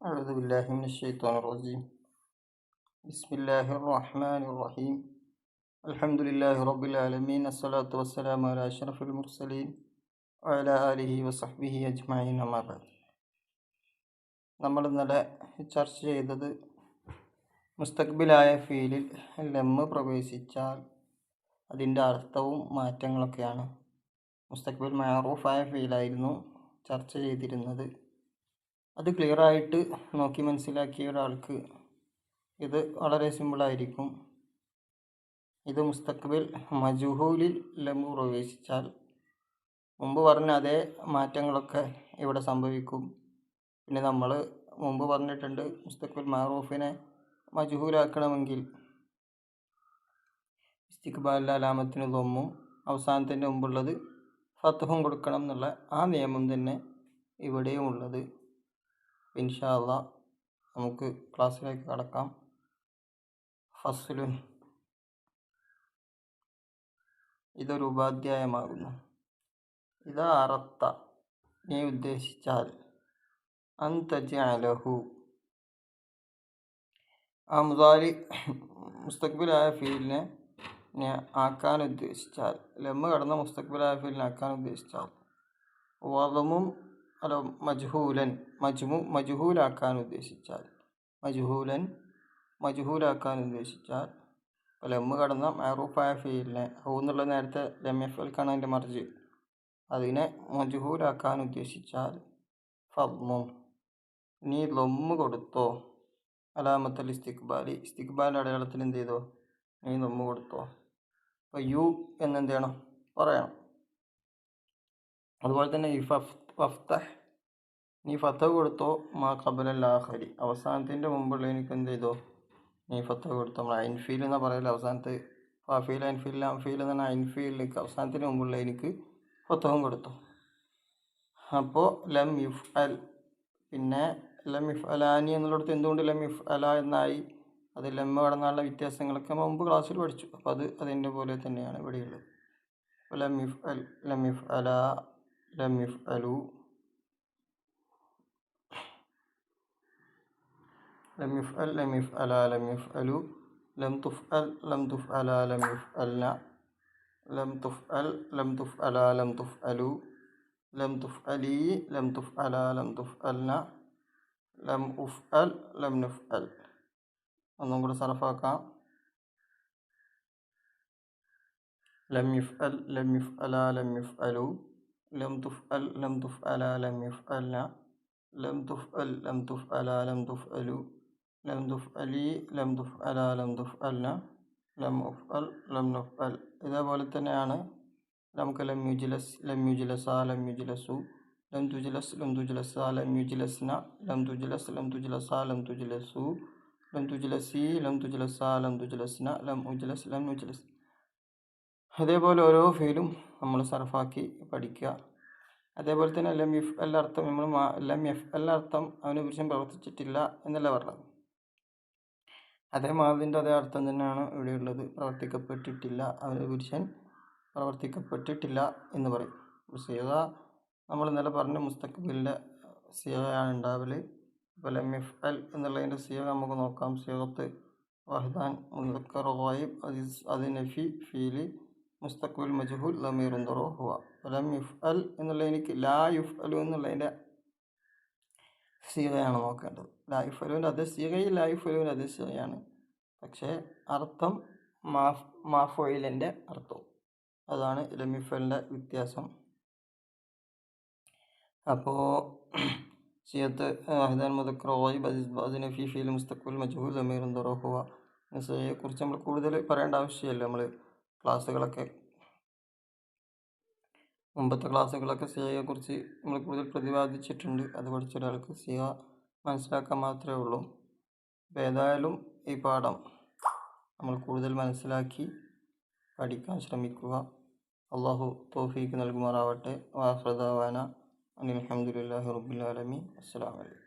أعوذ بالله من الشيطان الرجيم بسم الله الرحمن الرحيم الحمد لله رب العالمين الصلاة والسلام على أشرف المرسلين وعلى آله وصحبه أجمعين أما بعد നമ്മൾ ഇന്നലെ ചർച്ച ചെയ്തത് മുസ്തഖ്ബിലായ ഫീലിൽ ലമ്മ് പ്രവേശിച്ചാൽ അതിൻ്റെ അർത്ഥവും മാറ്റങ്ങളൊക്കെയാണ് മുസ്തഖ്ബിൽ മാറൂഫായ ഫീലായിരുന്നു ചർച്ച ചെയ്തിരുന്നത് അത് ക്ലിയർ ആയിട്ട് നോക്കി മനസ്സിലാക്കിയ ഒരാൾക്ക് ഇത് വളരെ സിമ്പിളായിരിക്കും ഇത് മുസ്തഖബിൽ മജുഹൂലിൽ ലംബ് പ്രവേശിച്ചാൽ മുമ്പ് പറഞ്ഞ അതേ മാറ്റങ്ങളൊക്കെ ഇവിടെ സംഭവിക്കും. പിന്നെ നമ്മൾ മുമ്പ് പറഞ്ഞിട്ടുണ്ട് മുസ്തഖബിൽ മാറൂഫിനെ മജുഹൂലാക്കണമെങ്കിൽ ഇസ്തിഖ്ബാലിന്റെ അലാമത്തിന് തൊമ്മും അവസാനത്തിന്റെ മുമ്പുള്ളത് ഫത്തഹും കൊടുക്കണം എന്നുള്ള ആ നിയമം തന്നെ ഇവിടെയും ഉള്ളത്. ഇൻഷാ അള്ളാ നമുക്ക് ക്ലാസ്സിലേക്ക് കടക്കാം. ഫസ്ലുൻ. ഇതൊരു ഉപാധ്യായമാകുന്നു. ഇതാ അറത്ത. നീ ഉദ്ദേശിച്ചാൽ അന്തജാലഹു ആ മുതാലി മുസ്തഖ്ബിലായ ഫീലിനെ ആക്കാൻ ഉദ്ദേശിച്ചാൽ ലമ്മ കടന്ന മുസ്തഖ്ബിലായ ഫീലിനെ ആക്കാൻ ഉദ്ദേശിച്ചാൽ വധമും അല്ല മജ്ഹൂലൻ മജ്മു മജ്ഹൂലാക്കാൻ ഉദ്ദേശിച്ചാൽ. മജ്ഹൂലൻ മജ്ഹൂലാക്കാൻ ഉദ്ദേശിച്ചാൽ. ലമ്മ് കടന്ന മാറൂഫായ ഫീലിനെ ഹൂ എന്നുള്ള നേരത്തെ ലമ്യഫൽക്കാണ് അതിന്റെ മറിച്ച് അതിനെ മജ്ഹൂലാക്കാൻ ഉദ്ദേശിച്ചാൽ ഫദ്മും നീ ലൊമ്മ് കൊടുത്തോ? അലാമത്തൽ ഇസ്തിഖ്ബാലി. ഇസ്തിഖ്ബാലിന്റെ അടയാളത്തിൽ എന്ത് ചെയ്തോ? നീ ലൊമ്മ് കൊടുത്തോ? അപ്പോൾ യു എന്നെന്ത് ചെയ്യണം? പറയണം. അതുപോലെ തന്നെ ഈ ഫഫ്തഹ് നീ ഫത്ത കൊടുത്തോ? മാ കബലൽ ആഖരി അവസാനത്തിന്റെ മുമ്പുള്ള എനിക്ക് എന്ത് ചെയ്തോ? നീ ഫത്ത കൊടുത്തോ. നമ്മൾ അൻഫീൽ എന്നാ പറയല്ലോ അവസാനത്ത് ഫാഫീൽ അൻഫീൽ അൻഫീൽ എന്ന് പറഞ്ഞാൽ അൻഫീലിലേക്ക് അവസാനത്തിന് മുമ്പുള്ള എനിക്ക് ഫത്തവും കൊടുത്തു. അപ്പോൾ ലം യുഫ് അൽ പിന്നെ ലം ഇഫ് അലാനി എന്നുള്ളിടത്ത് എന്തുകൊണ്ട് ലം ഇഫ് അല എന്നായി? അത് ലം കടന്നുള്ള വ്യത്യാസങ്ങളൊക്കെ മുമ്പ് ക്ലാസ്സിൽ പഠിച്ചു. അപ്പോൾ അത് അതിന്റെ പോലെ തന്നെയാണ് ഇവിടെയുള്ളത്. ലം ഇഫ് അൽ ലം ഇഫ് അല ലം ഇഫ് അലു لم يفعل لم يفعلا لم يفعلوا لم تفعل لم تفعلا لم يفعلنا لم تفعل لم تفعلا لم تفعلوا لم تفعلي لم تفعلا لم تفعلنا ലം ഉഫ് അൽ ലം നുഫ് അൽ ഒന്നും കൂടെ സർഫാക്കാം ലം യുഫ് അൽ ലം യുഫ് അല ലം യുഫ് അലു ലം തുഫ് അൽ ലം തുഫ് അല ലം യുഫ് അൽന ലം തുഫ് അൽ ലം തുഫ് അല ലം തുഫ് അലു ലം തുഫ് അലി ലം തുഫ് അല ലം തുഫ് അൽന ലം ഉഫ് അൽ ലം നുഫ് അൽ ഇതേപോലെ തന്നെയാണ് നമുക്ക് ലം യുജിലസ് ലം യുജിലസ ലം യുജിലസു ലം തുജ്ലസ് ലം തുജ്ലസ ലം യുജ്ലസ്ന ലം തുജ്ലസ് ലം തുജ്ലസ ലം തുജ്ലസു ലം തുജ്ലസി ലം തുജ്ലസ ലം തുജ്ലസ്ന ലം ഉജ്ലസ് ലം നുജ്ലസ് അതേപോലെ ഓരോ ഫീലും നമ്മൾ സർഫാക്കി പഠിക്കുക. അതേപോലെ തന്നെ എല്ലാം എഫ് എൽ അർത്ഥം നമ്മൾ എല്ലാം എഫ് എൽ അർത്ഥം അവനെ പുരുഷൻ പ്രവർത്തിച്ചിട്ടില്ല എന്നല്ല പറഞ്ഞത്. അതേ മാതിന്റെ അതേ അർത്ഥം തന്നെയാണ് ഇവിടെയുള്ളത് പ്രവർത്തിക്കപ്പെട്ടിട്ടില്ല അവനെ പുരുഷൻ പ്രവർത്തിക്കപ്പെട്ടിട്ടില്ല എന്ന് പറയും. സീത നമ്മൾ ഇന്നലെ പറഞ്ഞ മുസ്തഖബിലിന്റെ സിയയാണ് ഉണ്ടാവൽ. അപ്പോൾ ലം എഫ് എൽ എന്നുള്ളതിന്റെ സിയ നമുക്ക് നോക്കാം. സിയത്ത് വഹദാൻ മുദക്കർ ഗായിബ് അദിസ് അത് നഫി ഫീലി മുസ്തഖബിൽ മജ്ഹൂൽ ലമീർ എന്തറോ ഹുവ ലം യുഫ് അൽ എന്നുള്ള എനിക്ക് ലാ യുഫ് അലു എന്നുള്ളതിന്റെ സീകയാണ് നോക്കേണ്ടത്. ലാ അലുവിന്റെ അതേ സീകയിൽ ലാ അലുവിന്റെ അതേ സീകയാണ് പക്ഷേ അർത്ഥം മാഫ് മാഫോയിലിന്റെ അർത്ഥം അതാണ് ലമിഫലിന്റെ വ്യത്യാസം. അപ്പോൾ സിയത്ത് അഹ്ദാൻ മുദക്കർ ബസ് ഫി ഫീൽ മുസ്തഖബിൽ മജ്ഹൂൽ അമീർ എന്തറോഹുവ കുറിച്ച് നമ്മൾ കൂടുതൽ പറയേണ്ട ആവശ്യമില്ല നമ്മൾ ക്ലാസ്സുകളൊക്കെ. മുമ്പത്തെ ക്ലാസ്സുകളൊക്കെ സിയയെ കുറിച്ച് നമ്മൾ കൂടുതൽ പ്രതിപാദിച്ചിട്ടുണ്ട്. അത് പഠിച്ച ഒരാൾക്ക് സിയ മനസ്സിലാക്കാൻ മാത്രമേ ഉള്ളൂ. അപ്പോൾ ഏതായാലും ഈ പാഠം നമ്മൾ കൂടുതൽ മനസ്സിലാക്കി പഠിക്കാൻ ശ്രമിക്കുക. അള്ളാഹു തോഫീക്ക് നൽകുമാറാവട്ടെ. വാഹൃദാവാന അനിൽ അഹമ്മദില്ലാഹി റബ്ബുലാലമി അസ്സാം വലൈക്കും